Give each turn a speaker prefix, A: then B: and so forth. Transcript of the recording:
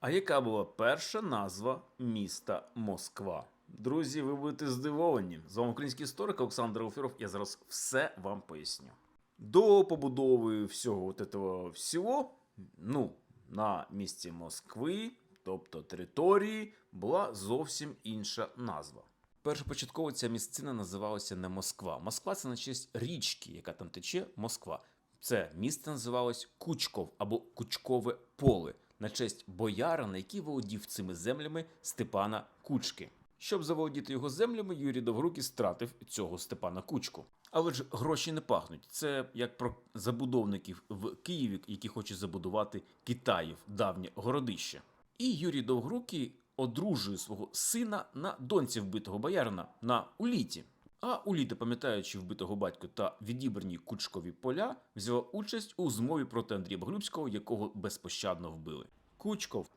A: А яка була перша назва міста Москва? Друзі, ви будете здивовані. З вами український історик Олександр Офіров. Я зараз все вам поясню. До побудови всього от этого всього, ну, на місці Москви, тобто території, була зовсім інша назва. Першопочатково ця місцина називалася не Москва. Москва це на честь річки, яка там тече Москва. Це місце називалось Кучков або Кучкове поле на честь боярина, який володів цими землями Степана Кучки. Щоб заволодіти його землями, Юрій Довгорукий стратив цього Степана Кучку. Але ж гроші не пахнуть. Це як про забудовників в Києві, які хочуть забудувати Китаїв, давнє городище. І Юрій Довгорукий одружує свого сина на доньці вбитого боярина на Уліті. А Уліта, пам'ятаючи вбитого батька та відібрані кучкові поля, взяла участь у змові проти Андрія Боглюбського, якого безпощадно вбили. Кучков